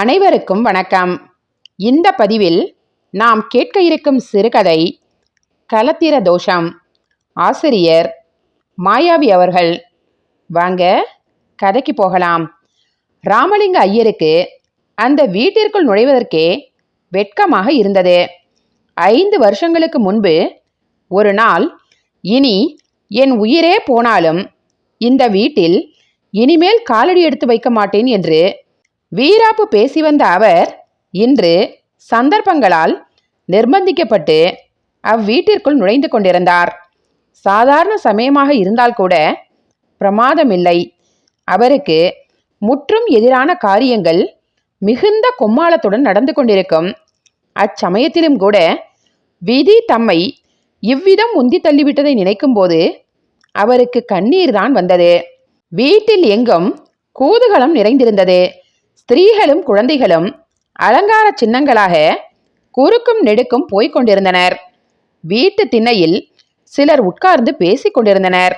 அனைவருக்கும் வணக்கம். இந்த பதிவில் நாம் கேட்க இருக்கும் சிறுகதை கலத்திர தோஷம். ஆசிரியர் மாயாவி அவர்கள். வாங்க கதைக்கு போகலாம். ராமலிங்க ஐயருக்கு அந்த வீட்டிற்குள் நுழைவதற்கே வெட்கமாக இருந்தது. ஐந்து வருஷங்களுக்கு முன்பு ஒரு நாள் இனி என் உயிரே போனாலும் இந்த வீட்டில் இனிமேல் காலடி எடுத்து வைக்க மாட்டேன் என்று வீராப்பு பேசி வந்த அவர் இன்று சந்தர்ப்பங்களால் நிர்பந்திக்கப்பட்டு அவ்வீட்டிற்குள் நுழைந்து கொண்டிருந்தார். சாதாரண சமயமாக இருந்தால் கூட பிரமாதமில்லை. அவருக்கு முற்றும் எதிரான காரியங்கள் மிகுந்த கொம்மாளத்துடன் நடந்து கொண்டிருக்கும். அச்சமயத்திலும் கூட விதி தம்மை இவ்விதம் உந்தி தள்ளிவிட்டதை நினைக்கும்போது அவருக்கு கண்ணீர் தான் வந்தது. வீட்டில் எங்கும் கூதுகலம் நிறைந்திருந்தது. ஸ்திரீகளும் குழந்தைகளும் அலங்கார சின்னங்களாக குறுக்கும் நெடுக்கும் போய்க் கொண்டிருந்தனர். வீட்டு திண்ணையில் சிலர் உட்கார்ந்து பேசிக் கொண்டிருந்தனர்.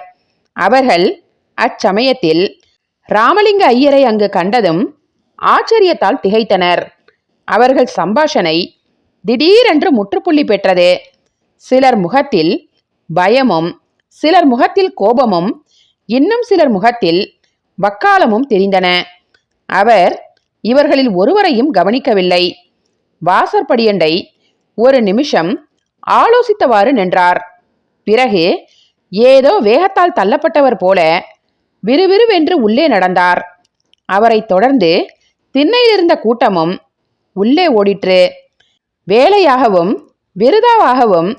அவர்கள் அச்சமயத்தில் ராமலிங்க ஐயரை அங்கு கண்டதும் ஆச்சரியத்தால் திகைத்தனர். அவர்கள் சம்பாஷணை திடீரென்று முற்றுப்புள்ளி பெற்றது. சிலர் முகத்தில் பயமும் சிலர் முகத்தில் கோபமும் இன்னும் சிலர் முகத்தில் வக்காலமும் தெரிந்தன. அவர் இவர்களில் ஒருவரையும் கவனிக்கவில்லை. வாசற்படியண்டை ஒரு நிமிஷம் ஆலோசித்தவாறு நின்றார். பிறகு ஏதோ வேகத்தால் தள்ளப்பட்டவர் போல விறுவிறுவென்று உள்ளே நடந்தார். அவரைத் தொடர்ந்து திண்ணையிலிருந்த கூட்டமும் உள்ளே ஓடிற்று. வேலையாகவும் விருதாவாகவும்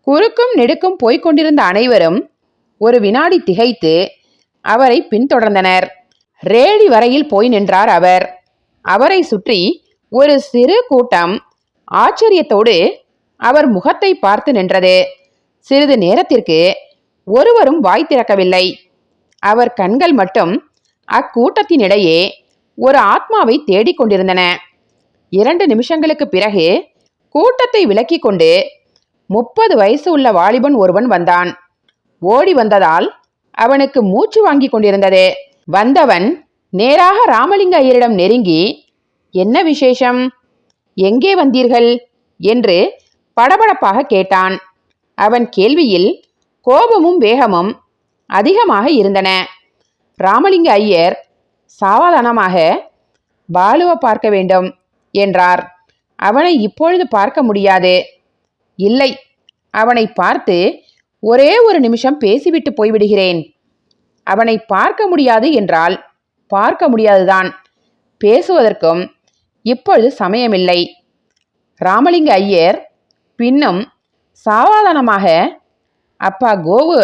குறுக்கும் நெடுக்கும் போய்கொண்டிருந்த அனைவரும் ஒரு வினாடி திகைத்து அவரை பின்தொடர்ந்தனர். ரேடி வரையில் போய் நின்றார் அவர். அவரை சுற்றி ஒரு சிறு கூட்டம் ஆச்சரியத்தோடு அவர் முகத்தை பார்த்து நின்றது. சிறிது நேரத்திற்கு ஒருவரும் வாய் திறக்கவில்லை. அவர் கண்கள் மட்டும் அக்கூட்டத்தினிடையே ஒரு ஆத்மாவை தேடிக்கொண்டிருந்தன இரண்டு நிமிஷங்களுக்கு பிறகு கூட்டத்தை விலக்கி கொண்டு முப்பது வயசு உள்ள வாலிபன் ஒருவன் வந்தான். ஓடி வந்ததால் அவனுக்கு மூச்சு வாங்கி கொண்டிருந்தது. வந்தவன் நேராக ராமலிங்க ஐயரிடம் நெருங்கி என்ன விசேஷம்? எங்கே வந்தீர்கள்? என்று படபடப்பாக கேட்டான். அவன் கேள்வியில் கோபமும் வேகமும் அதிகமாக இருந்தன. ராமலிங்க ஐயர் சாவதானமாக பாலுவை பார்க்க வேண்டும் என்றார். அவனை இப்பொழுது பார்க்க முடியாது. இல்லை. அவனை பார்த்து ஒரே ஒரு நிமிஷம் பேசிவிட்டு போய்விடுகிறேன். அவனை பார்க்க முடியாது என்றால் பார்க்க முடியாதுதான். பேசுவதற்கும் இப்பொழுது சமயமில்லை. ராமலிங்க ஐயர் பின்னும் சாவாதானமாக அப்பா கோவு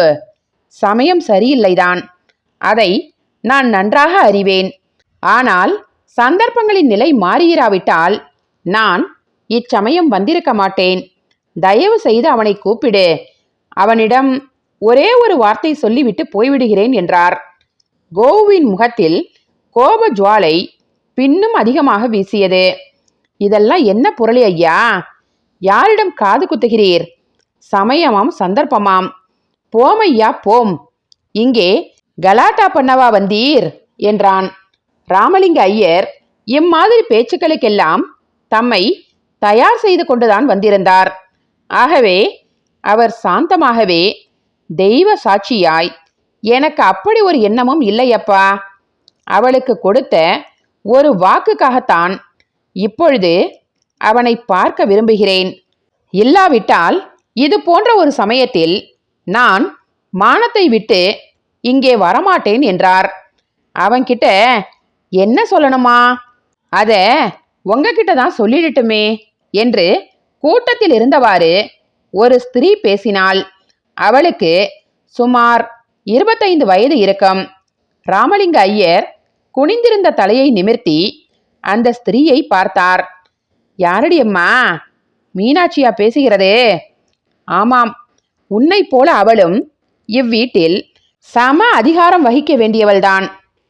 சமயம் சரியில்லைதான். அதை நான் நன்றாக அறிவேன். ஆனால் சந்தர்ப்பங்களின் நிலை மாறியிராவிட்டால் நான் இச்சமயம் வந்திருக்க மாட்டேன். தயவு செய்து அவனை கூப்பிடு. அவனிடம் ஒரே ஒரு வார்த்தை சொல்லிவிட்டு போய்விடுகிறேன் என்றார். கோவின் முகத்தில் கோப ஜுவாலை பின்னும் அதிகமாக வீசியது. இதெல்லாம் என்ன புரளி ஐயா? யாரிடம் காது குத்துகிறீர்? சமயமாம் சந்தர்ப்பமாம். போம் ஐயா போம். இங்கே கலாட்டா பண்ணவா வந்தீர்? என்றான். ராமலிங்க ஐயர் இம்மாதிரி பேச்சுக்களுக்கெல்லாம் தம்மை தயார் செய்து கொண்டுதான் வந்திருந்தார். ஆகவே அவர் சாந்தமாகவே தெய்வ சாட்சியாய் எனக்கு அப்படி ஒரு எண்ணமும் இல்லையப்பா. அவளுக்கு கொடுத்த ஒரு வாக்குக்காகத்தான் இப்பொழுது அவனை பார்க்க விரும்புகிறேன். இல்லாவிட்டால் இது போன்ற ஒரு சமயத்தில் நான் மானத்தை விட்டு இங்கே வரமாட்டேன் என்றார். அவன்கிட்ட என்ன சொல்லணுமா? அத உங்ககிட்ட தான் சொல்லிடட்டுமே என்று கூட்டத்தில் இருந்தவாறு ஒரு ஸ்திரீ பேசினாள். அவளுக்கு சுமார் இருபத்தைந்து வயது இருக்கும் ராமலிங்க ஐயர் குனிந்திருந்த தலையை நிமிர்த்தி அந்த ஸ்திரீயை பார்த்தார். யாரடி அம்மா? மீனாட்சியா பேசுகிறதே? ஆமாம். உன்னை போல அவளும் இவ்வீட்டில் சம அதிகாரம் வகிக்க வேண்டியவள்தான்.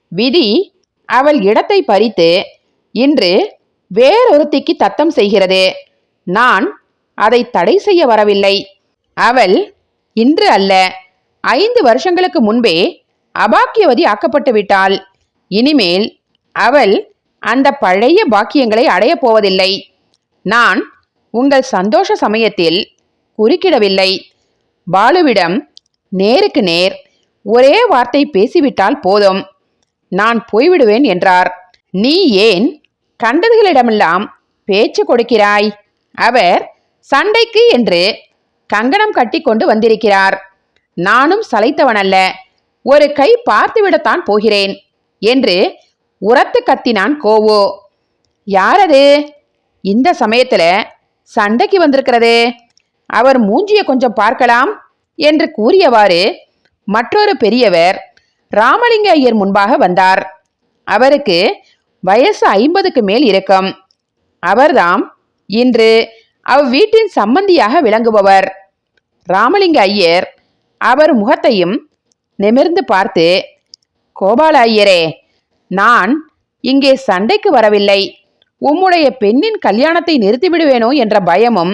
விதி அவள் இடத்தை பறித்து இன்று வேறொருத்திக்கு தத்தம் செய்கிறது. நான் அதை தடை செய்ய வரவில்லை. அவள் இன்று அல்ல ஐந்து வருஷங்களுக்கு முன்பே அபாக்கியவதி ஆக்கப்பட்டு விட்டாள். இனிமேல் அவள் அந்த பழைய பாக்கியங்களை அடையப் போவதில்லை. நான் உங்கள் சந்தோஷ சமயத்தில் குறுக்கிடவில்லை. பாலுவிடம் நேருக்கு நேர் ஒரே வார்த்தை பேசிவிட்டால் போதும். நான் போய்விடுவேன் என்றார். நீ ஏன் கண்டதுகளிடமெல்லாம் பேச்சு கொடுக்கிறாய்? அவர் சண்டைக்கு என்று கங்கணம் கட்டி கொண்டு வந்திருக்கிறார். நானும் சளைத்தவனல்ல. ஒரு கை பார்த்துவிடத்தான் போகிறேன். என்று உரத்து கத்தினான் கோவோ. யாரது? இந்த சமயத்துல சண்டைக்கு வந்திருக்கிறதே. அவர் மூஞ்சிய கொஞ்சம் பார்க்கலாம் என்று கூறியவாறு மற்றொரு பெரியவர் ராமலிங்க ஐயர் முன்பாக வந்தார். அவருக்கு வயசு ஐம்பதுக்கு மேல் இருக்கும். அவர்தாம் இன்று அவ்வீட்டின் சம்பந்தியாக விளங்குபவர். ராமலிங்க ஐயர் அவர் முகத்தையும் நிமிர்ந்து பார்த்து கோபால ஐயரே நான் இங்கே சண்டைக்கு வரவில்லை. உம்முடைய பெண்ணின் கல்யாணத்தை நிறுத்திவிடுவேனோ என்ற பயமும்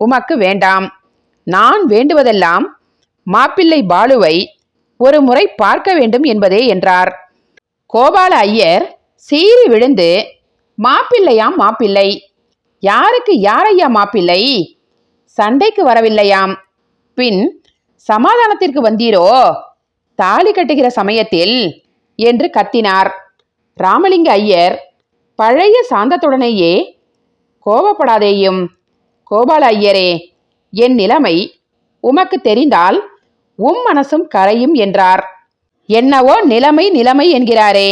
உமக்கு வேண்டாம். நான் வேண்டுவதெல்லாம் மாப்பிள்ளை பாலுவை ஒரு முறை பார்க்க வேண்டும் என்பதே என்றார். கோபால ஐயர் சீறி விழுந்து மாப்பிள்ளையாம் மாப்பிள்ளை? யாருக்கு யாரையா மாப்பிள்ளை? சண்டைக்கு வரவில்லையாம். பின் சமாதானத்திற்கு வந்தீரோ? தாலி கட்டுகிற சமயத்தில் என்று கத்தினார். ராமலிங்க ஐயர் பழைய சாந்தத்துடனேயே கோபப்படாதேயும் கோபால ஐயரே என் நிலைமை உமக்கு தெரிந்தால் உம் மனசும் கரையும் என்றார். என்னவோ நிலைமை நிலைமை என்கிறாரே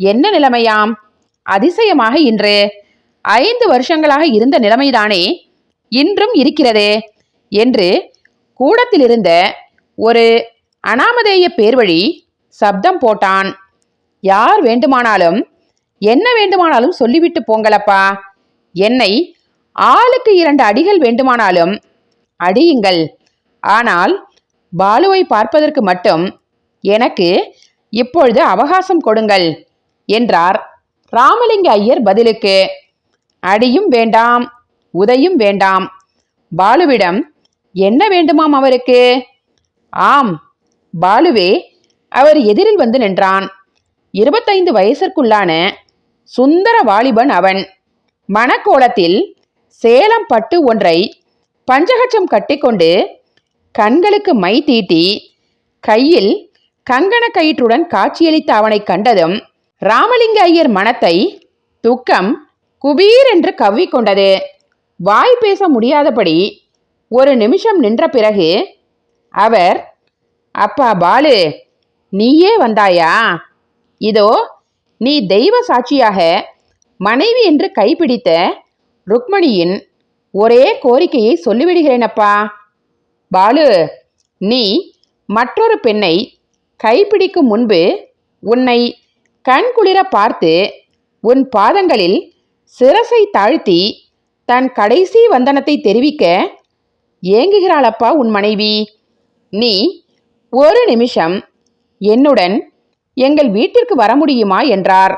என்ன நிலைமையாம்? அதிசயமாக இன்று ஐந்து வருஷங்களாக இருந்த நிலைமைதானே இன்றும் இருக்கிறது என்று கூடத்திலிருந்த ஒரு அனாமதேய பேர்வழி சப்தம் போட்டான். யார் வேண்டுமானாலும் என்ன வேண்டுமானாலும் சொல்லிவிட்டு போங்களப்பா. என்னை ஆளுக்கு இரண்டு அடிகள் வேண்டுமானாலும் அடியுங்கள். ஆனால் பாலுவை பார்ப்பதற்கு மட்டும் எனக்கு இப்பொழுது அவகாசம் கொடுங்கள் என்றார் ராமலிங்க ஐயர் பதிலுக்கு. அடியும் வேண்டாம் உதையும் வேண்டாம். பாலுவிடம் என்ன வேண்டுமாம் அவருக்கு? ஆம் பாலுவே அவர் எதிரில் வந்து நின்றான். இருபத்தைந்து வயசிற்குள்ளான சுந்தர வாலிபன் அவன் மணக்கோலத்தில் சேலம் பட்டு ஒன்றை பஞ்சகச்சம் கட்டிக்கொண்டு கண்களுக்கு மை தீட்டி கையில் கங்கண கயிற்றுடன் காட்சியளித்த அவனை கண்டதும் ராமலிங்க ஐயர் மனத்தை துக்கம் குபீர் என்று கவ்விக்கொண்டது. வாய் பேச முடியாதபடி ஒரு நிமிஷம் நின்ற பிறகு அவர் அப்பா பாலு நீயே வந்தாயா? இதோ நீ தெய்வ சாட்சியாக மனைவி என்று கைப்பிடித்த ருக்மணியின் ஒரே கோரிக்கையை சொல்லிவிடுகிறேனப்பா. பாலு நீ மற்றொரு பெண்ணை கைப்பிடிக்கும் முன்பு உன்னை கண்குளிர பார்த்து உன் பாதங்களில் சிரசை தாழ்த்தி தன் கடைசி வந்தனத்தை தெரிவிக்க ஏங்குகிறாளப்பா உன் மனைவி. நீ ஒரு நிமிஷம். என்னுடன் எங்கள் வீட்டிற்கு வர முடியுமா என்றார்.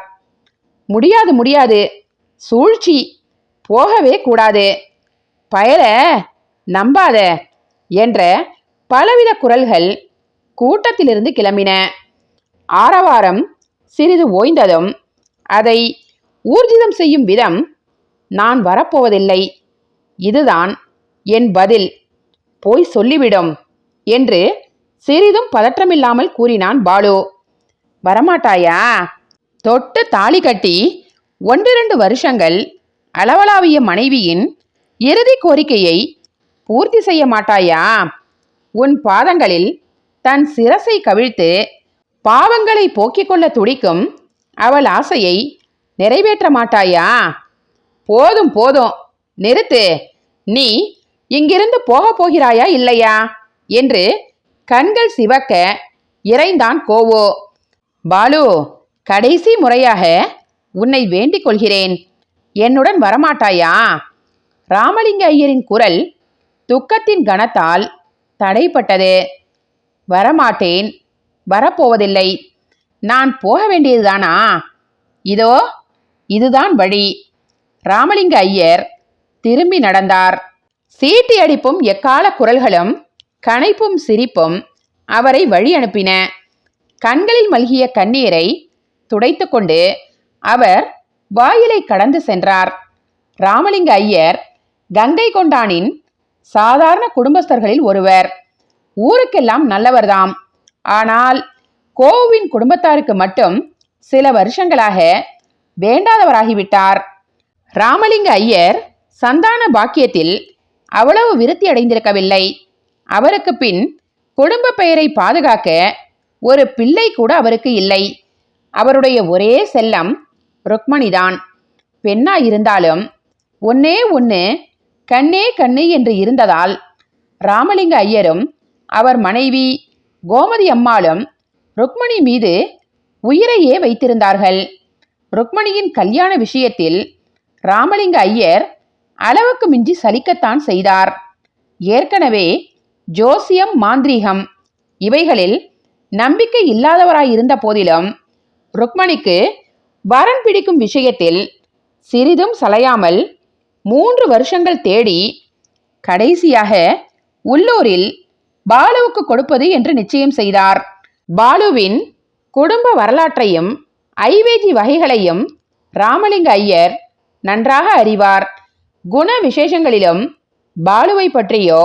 முடியாது முடியாது. சூழ்ச்சி. போகவே கூடாது. பயல நம்பாத என்ற பலவித குரல்கள் கூட்டத்திலிருந்து கிளம்பின. ஆரவாரம் சிறிது ஓய்ந்ததும் அதை ஊர்ஜிதம் செய்யும் விதம் நான் வரப்போவதில்லை. இதுதான் என் பதில். போய் சொல்லிவிடும் என்று சிறிதும் பதற்றமில்லாமல் கூறினான் பாலு. வரமாட்டாயா? தொட்டு தாலி கட்டி ஒன்றிரண்டு வருஷங்கள் அளவலாவிய மனைவியின் இறுதி கோரிக்கையை பூர்த்தி செய்ய மாட்டாயா? உன் பாதங்களில் தன் சிரசை கவிழ்த்து பாவங்களை போக்கிக் கொள்ள துடிக்கும் அவள் ஆசையை நிறைவேற்ற மாட்டாயா? போதும் போதும். நிறுத்து. நீ இங்கிருந்து போகப் போகிறாயா இல்லையா? என்று கண்கள் சிவக்க இறைந்தான் கோவோ. பாலு கடைசி முறையாக உன்னை வேண்டிக் கொள்கிறேன். என்னுடன் வரமாட்டாயா? ராமலிங்க ஐயரின் குரல் துக்கத்தின் கனத்தால் தடைப்பட்டது. வரமாட்டேன் வரப்போவதில்லை. நான் போக வேண்டியதுதானா? இதோ இதுதான் வழி. ராமலிங்க ஐயர் திரும்பி நடந்தார். சீட்டி அடிப்பும் எக்கால குரல்களும் கனைப்பும் சிரிப்பும் அவரை வழி அனுப்பின. கண்களில் மல்கிய கண்ணீரை துடைத்துக்கொண்டு அவர் வாயிலை கடந்து சென்றார். ராமலிங்க ஐயர் கங்கை கொண்டானின் சாதாரண குடும்பஸ்தர்களில் ஒருவர். ஊருக்கெல்லாம் நல்லவர்தாம். ஆனால் கோவின் குடும்பத்தாருக்கு மட்டும் சில வருஷங்களாக வேண்டாதவராகிவிட்டார். ராமலிங்க ஐயர் சந்தான பாக்கியத்தில் அவ்வளவு விருத்தி அடைந்திருக்கவில்லை. அவருக்கு பின் குடும்ப பெயரை பாதுகாக்க ஒரு பிள்ளை கூட அவருக்கு இல்லை. அவருடைய ஒரே செல்லம் ருக்மணிதான். பெண்ணா இருந்தாலும் ஒன்னே ஒன்று கண்ணே கண்ணு என்று இருந்ததால் ராமலிங்க ஐயரும் அவர் மனைவி கோமதி அம்மாளும் ருக்மணி மீது உயிரையே வைத்திருந்தார்கள். ருக்மணியின் கல்யாண விஷயத்தில் ராமலிங்க ஐயர் அளவுக்கு மிஞ்சி சலிக்கத்தான் செய்தார். ஏற்கனவே ஜோசியம் மாந்திரீகம். இவைகளில் நம்பிக்கை இல்லாதவராயிருந்த போதிலும் ருக்மணிக்கு வரன் பிடிக்கும் விஷயத்தில் சிறிதும் சலையாமல் மூன்று வருஷங்கள் தேடி கடைசியாக உள்ளூரில் பாலுவுக்கு கொடுப்பது என்று நிச்சயம் செய்தார். பாலுவின் குடும்ப வரலாற்றையும் ஐவேஜி வகைகளையும் ராமலிங்க ஐயர் நன்றாக அறிவார். குண விசேஷங்களிலும் பாலுவை பற்றியோ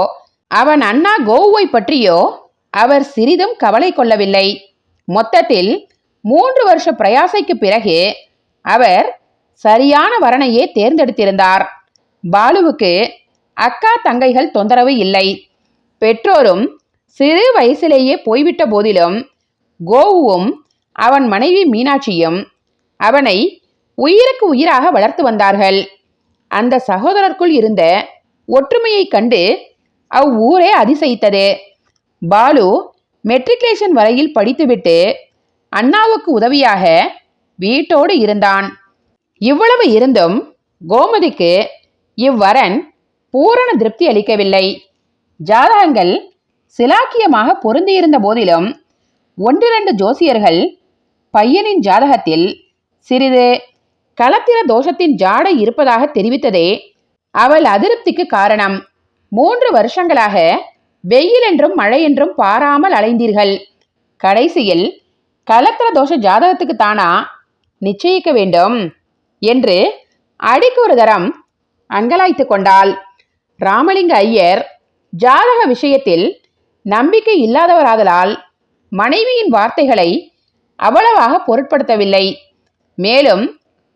அவன் அண்ணா கோவை பற்றியோ அவர் சிறிதும் கவலை கொள்ளவில்லை. மொத்தத்தில் மூன்று வருஷ பிரயாசைக்கு பிறகு அவர் சரியான வரனையே தேர்ந்தெடுத்திருந்தார். பாலுவுக்கு அக்கா தங்கைகள் தொந்தரவு இல்லை. பெற்றோரும் சிறு வயசிலேயே போய்விட்ட போதிலும் கோவுவும் அவன் மனைவி மீனாட்சியும் அவனை உயிருக்கு உயிராக வளர்த்து வந்தார்கள். அந்த சகோதரருக்குள் இருந்த ஒற்றுமையைக் கண்டு அவ்வூரே அதிசயித்தது. பாலு மெட்ரிகுலேஷன் வரையில் படித்துவிட்டு அண்ணாவுக்கு உதவியாக வீட்டோடு இருந்தான். இவ்வளவு இருந்தும் கோமதிக்கு இவ்வரன் பூரண திருப்தி அளிக்கவில்லை. ஜாதகங்கள் சிலாக்கியமாக பொருந்தியிருந்த போதிலும் ஒன்றிரண்டு ஜோசியர்கள் பையனின் ஜாதகத்தில் சிறிது களத்திர தோஷத்தின் ஜாடை இருப்பதாக தெரிவித்ததே அவள் அதிருப்திக்கு காரணம். மூன்று வருஷங்களாக வெயில் என்றும் மழை என்றும் பாராமல் அலைந்தீர்கள். கடைசியில் கலத்திர தோஷ ஜாதகத்துக்கு தானா நிச்சயிக்க வேண்டும் என்று அடிக்கு ஒரு தரம் அங்கலாய்த்து கொண்டாள். ராமலிங்க ஐயர் ஜாதக விஷயத்தில் நம்பிக்கை இல்லாதவராதலால் மனைவியின் வார்த்தைகளை அவ்வளவாக பொருட்படுத்தவில்லை. மேலும்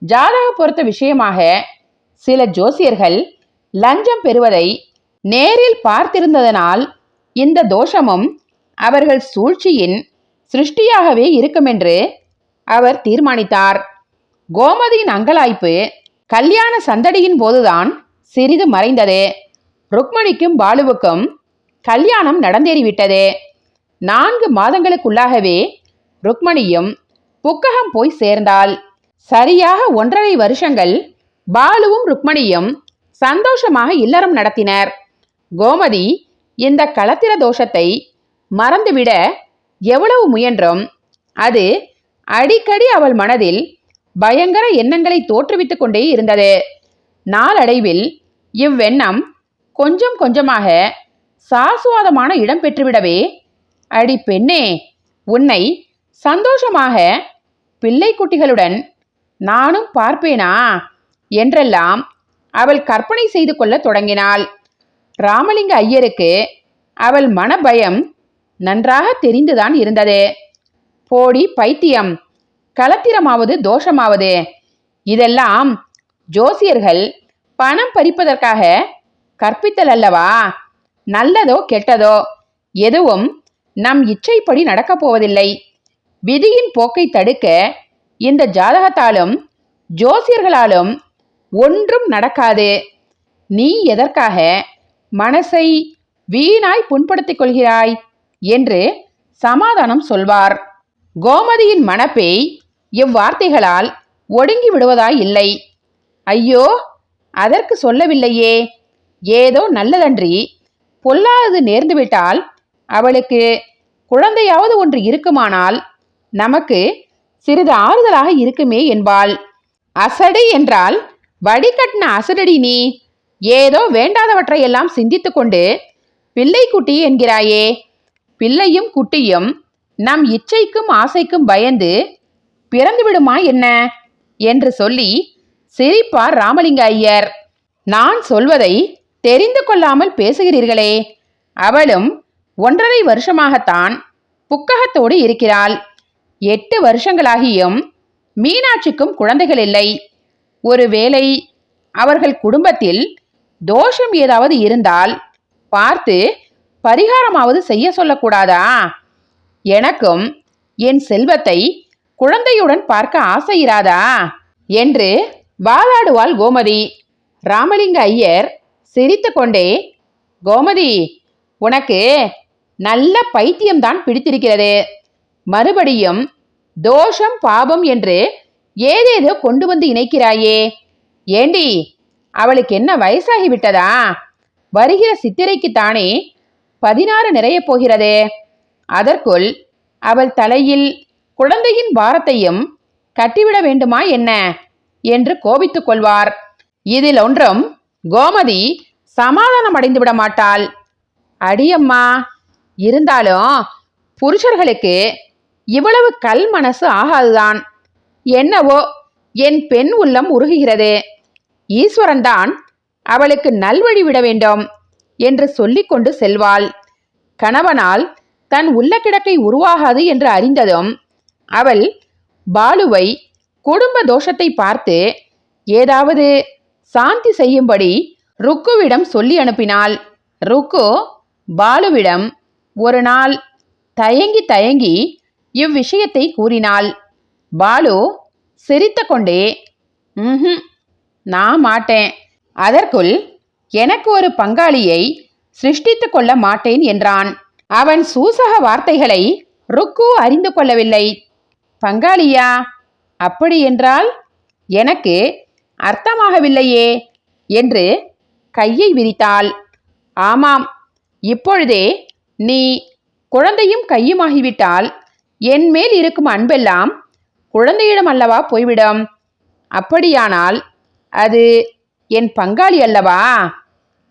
ஜாதக பொருத்த விஷயமாக சில ஜோசியர்கள் லஞ்சம் பெறுவதை நேரில் பார்த்திருந்ததனால் இந்த தோஷமும் அவர்கள் சூழ்ச்சியின் சிருஷ்டியாகவே இருக்குமென்று அவர் தீர்மானித்தார். கோமதியின் அங்கலாய்ப்பு கல்யாண சந்தடியின் போதுதான் சிறிது மறைந்தது. ருக்மணிக்கும் பாலுவுக்கும் கல்யாணம் நடந்தேறிவிட்டது. நான்கு மாதங்களுக்குள்ளாகவே ருக்மணியும் புக்ககம் போய் சேர்ந்தாள். சரியாக ஒன்றரை வருஷங்கள் பாலுவும் ருக்மணியும் சந்தோஷமாக இல்லறம் நடத்தினர். கோமதி இந்த களத்திர தோஷத்தை மறந்துவிட எவ்வளவு முயன்றும்? அது அடிக்கடி அவள் மனதில் பயங்கர எண்ணங்களை தோற்றுவித்துக் கொண்டே இருந்தது. நாளடைவில் இவ்வெண்ணம் கொஞ்சம் கொஞ்சமாக சாசுவாதமான இடம் பெற்றுவிடவே அடி பெண்ணே உன்னை சந்தோஷமாக பிள்ளை குட்டிகளுடன் நானும் பார்ப்பேனா? என்றெல்லாம் அவள் கற்பனை செய்து கொள்ளத் தொடங்கினாள். ராமலிங்க ஐயருக்கு அவள் மனபயம் நன்றாக தெரிந்துதான் இருந்தது. போடி பைத்தியம் களத்திரமாவது தோஷமாவது. இதெல்லாம் ஜோசியர்கள் பணம் பறிப்பதற்காக கற்பித்தல் அல்லவா? நல்லதோ கெட்டதோ எதுவும் நம் இச்சைப்படி நடக்கப் போவதில்லை. விதியின் போக்கை தடுக்க இந்த ஜாதகத்தாலும் ஜோசியர்களாலும் ஒன்றும் நடக்காது. நீ எதற்காக மனசை வீணாய் புண்படுத்திக் கொள்கிறாய் என்று சமாதானம் சொல்வார். கோமதியின் மனப்பேய் இவ்வார்த்தைகளால் ஒடுங்கி விடுவதாய் இல்லை. ஐயோ அதற்கு சொல்லவில்லையே. ஏதோ நல்லதன்றி பொல்லாதது நேர்ந்துவிட்டால் அவளுக்கு குழந்தையாவது ஒன்று இருக்குமானால் நமக்கு சிறிது ஆறுதலாக இருக்குமே என்பாள். அசடு என்றால் வடிகட்டின அசடடி நீ. ஏதோ வேண்டாதவற்றையெல்லாம் சிந்தித்து கொண்டு பிள்ளை குட்டி என்கிறாயே பிள்ளையும் குட்டியும் நம் இச்சைக்கும் ஆசைக்கும் பயந்து பிறந்து விடுமா என்ன? என்று சொல்லி சிரிப்பார் ராமலிங்க ஐயர். நான் சொல்வதை தெரிந்து கொள்ளாமல் பேசுகிறீர்களே அவளும் ஒன்றரை வருஷமாகத்தான் புக்ககத்தோடு இருக்கிறாள். எட்டு வருஷங்களாகியும் மீனாட்சிக்கும் குழந்தைகள் இல்லை. ஒருவேளை அவர்கள் குடும்பத்தில் தோஷம் ஏதாவது இருந்தால் பார்த்து பரிகாரமாவது செய்ய சொல்லக்கூடாதா? எனக்கும் என் செல்வத்தை குழந்தையுடன் பார்க்க ஆசையிராதா என்று வாதாடுவாள் கோமதி. ராமலிங்க ஐயர் சிரித்துக்கொண்டே கோமதி உனக்கு நல்ல பைத்தியம்தான் பிடித்திருக்கிறது. மறுபடியும் தோஷம் பாபம் என்று ஏதேதோ கொண்டு வந்து இணைக்கிறாயே. ஏண்டி அவளுக்கு என்ன வயசாகி விட்டதா? வருகிற சித்திரைக்குத்தானே பதினாறு நிறையப் போகிறதே. அதற்குள் அவள் தலையில் குழந்தையின் பாரத்தையும் கட்டிவிட வேண்டுமா என்ன? என்று கோபித்துக் கொள்வார். இதில் ஒன்றும் கோமதி சமாதானம் அடைந்து விட மாட்டாள். அடியம்மா இருந்தாலும் புருஷர்களுக்கு இவ்வளவு கல் மனசு ஆகாதுதான். என்னவோ என் பெண் உள்ளம் உருகுகிறது. ஈஸ்வரன்தான் அவளுக்கு நல்வழி விட வேண்டும் என்று சொல்லிக்கொண்டு செல்வாள். கணவனால் தன் உள்ள கிடக்கை உருவாகாது என்று அறிந்ததும் அவள் பாலுவை குடும்ப தோஷத்தை பார்த்து ஏதாவது சாந்தி செய்யும்படி ருக்குவிடம் சொல்லி அனுப்பினாள். ருக்கு பாலுவிடம் ஒரு நாள் தயங்கி தயங்கி இவ்விஷயத்தை கூறினாள். பாலு சிரித்துக்கொண்டே ம் நான் மாட்டேன். அதற்குள் எனக்கு ஒரு பங்காளியை சிருஷ்டித்து கொள்ள மாட்டேன் என்றான். அவன் சூசக வார்த்தைகளை ருக்கு அறிந்து கொள்ளவில்லை. பங்காளியா அப்படி என்றால் எனக்கு அர்த்தமாகவில்லையே என்று கையை விரித்தாள். ஆமாம் இப்பொழுதே நீ குழந்தையும் கையுமாகிவிட்டால் என் மேல் இருக்கும் அன்பெல்லாம் குழந்தையிடம் அல்லவா போய்விடும். அப்படியானால் அது என் பங்காளி அல்லவா?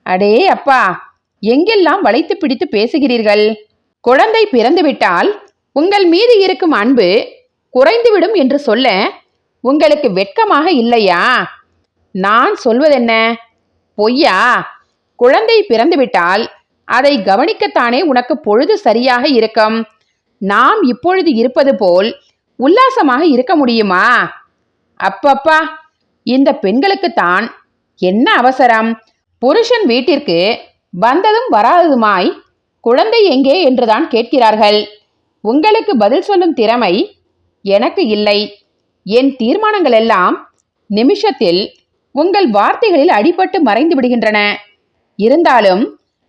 அடே அப்பா எங்கெல்லாம் வளைத்து பிடித்து பேசுகிறீர்கள்? குழந்தை பிறந்துவிட்டால் உங்கள் மீது இருக்கும் அன்பு குறைந்துவிடும் என்று சொல்ல உங்களுக்கு வெட்கமாக இல்லையா? நான் சொல்வதென்ன? பொய்யா? குழந்தை பிறந்துவிட்டால் அதை கவனிக்கத்தானே உனக்கு பொழுது சரியாக இருக்கும்? நாம் இப்பொழுது இருப்பது போல் உல்லாசமாக இருக்க முடியுமா? அப்பப்பா இந்த பெண்களுக்குத்தான் என்ன அவசரம்? புருஷன் வீட்டிற்கு வந்ததும் வராததுமாய் குழந்தை எங்கே என்றுதான் கேட்கிறார்கள். உங்களுக்கு பதில் சொல்லும் திறமை எனக்கு இல்லை. என் தீர்மானங்கள் எல்லாம் நிமிஷத்தில் உங்கள் வார்த்தைகளில் அடிபட்டு மறைந்து விடுகின்றன. இருந்தாலும்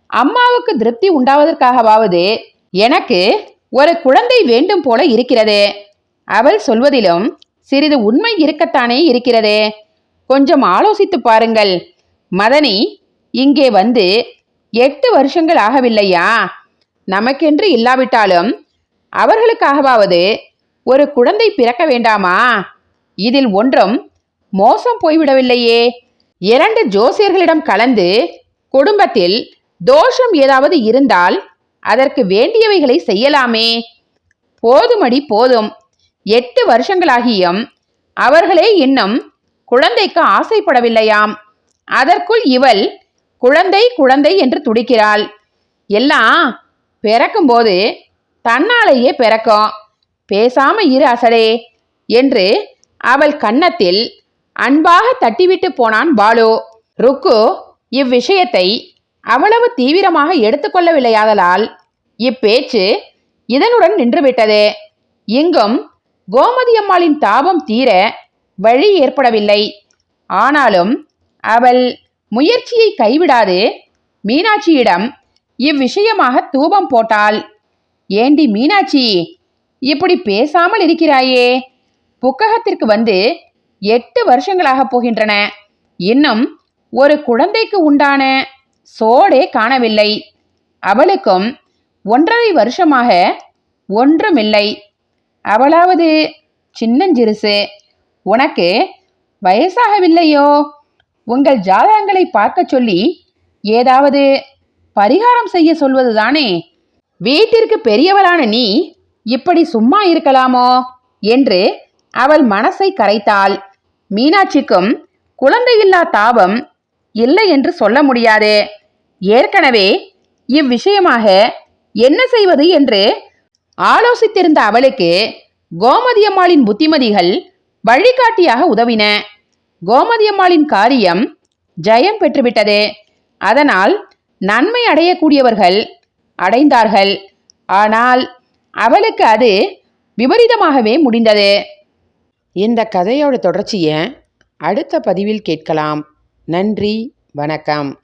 அம்மாவுக்கு திருப்தி உண்டாவதற்காகவாவது எனக்கு ஒரு குழந்தை வேண்டும் போல இருக்கிறது. அவள் சொல்வதிலும் சிறிது உண்மை இருக்கத்தானே இருக்கிறது. கொஞ்சம் ஆலோசித்து பாருங்கள். மதனி இங்கே வந்து எட்டு வருஷங்கள் ஆகவில்லையா? நமக்கென்று இல்லாவிட்டாலும் அவர்களுக்காகவாவது ஒரு குழந்தை பிறக்க வேண்டாமா? இதில் ஒன்றும் மோசம் போய்விடவில்லையே. இரண்டு ஜோசியர்களிடம் கலந்து குடும்பத்தில் தோஷம் ஏதாவது இருந்தால் அதற்கு வேண்டியவைகளை செய்யலாமே. போதுமடி போதும். எட்டு வருஷங்களாகியும் அவர்களே இன்னும் குழந்தைக்கு ஆசைப்படவில்லையாம். அதற்குள் இவள் குழந்தை குழந்தை என்று துடிக்கிறாள். எல்லாம் பிறக்கும்போது தன்னாலேயே பிறக்கும். பேசாம இரு அசடே என்று அவள் கன்னத்தில் அன்பாக தட்டிவிட்டு போனான் பாலு. ருக்கு இவ்விஷயத்தை அவ்வளவு தீவிரமாக எடுத்துக்கொள்ளவில்லையாதலால் இப்பேச்சு இதனுடன் நின்றுவிட்டது. இங்கும் கோமதி அம்மாளின் தாபம் தீர வழி ஏற்படவில்லை. ஆனாலும் அவள் முயற்சியை கைவிடாது. மீனாட்சியிடம் இவ்விஷயமாக தூபம் போட்டாள். ஏண்டி மீனாட்சி இப்படி பேசாமல் இருக்கிறாயே? புக்ககத்திற்கு வந்து எட்டு வருஷங்களாக போகின்றன. இன்னும் ஒரு குழந்தைக்கு உண்டான சோடே காணவில்லை. அவளுக்கும் ஒன்றரை வருஷமாக ஒன்றுமில்லை. அவளாவது சின்னஞ்சிறுசு. உனக்கு வயசாகவில்லையோ? உங்கள் ஜாதகங்களை பார்க்க சொல்லி ஏதாவது பரிகாரம் செய்ய சொல்வதுதானே? வீட்டிற்கு பெரியவளான நீ இப்படி சும்மா இருக்கலாமோ? என்று அவள் மனசை கரைத்தாள். மீனாட்சிக்கும் குழந்தையில்லா தாபம் இல்லை என்று சொல்ல முடியாது. ஏற்கனவே இவ்விஷயமாக என்ன செய்வது என்று ஆலோசித்திருந்த அவளுக்கு கோமதியம்மாளின் புத்திமதிகள் வழிகாட்டியாக உதவின. கோமதியம்மாளின் காரியம் ஜெயம் பெற்றுவிட்டது. அதனால் நன்மை அடையக்கூடியவர்கள் அடைந்தார்கள். ஆனால் அவளுக்கு அது விபரீதமாகவே முடிந்தது. இந்த கதையோட தொடர்ச்சியை அடுத்த பதிவில் கேட்கலாம். நன்றி வணக்கம்.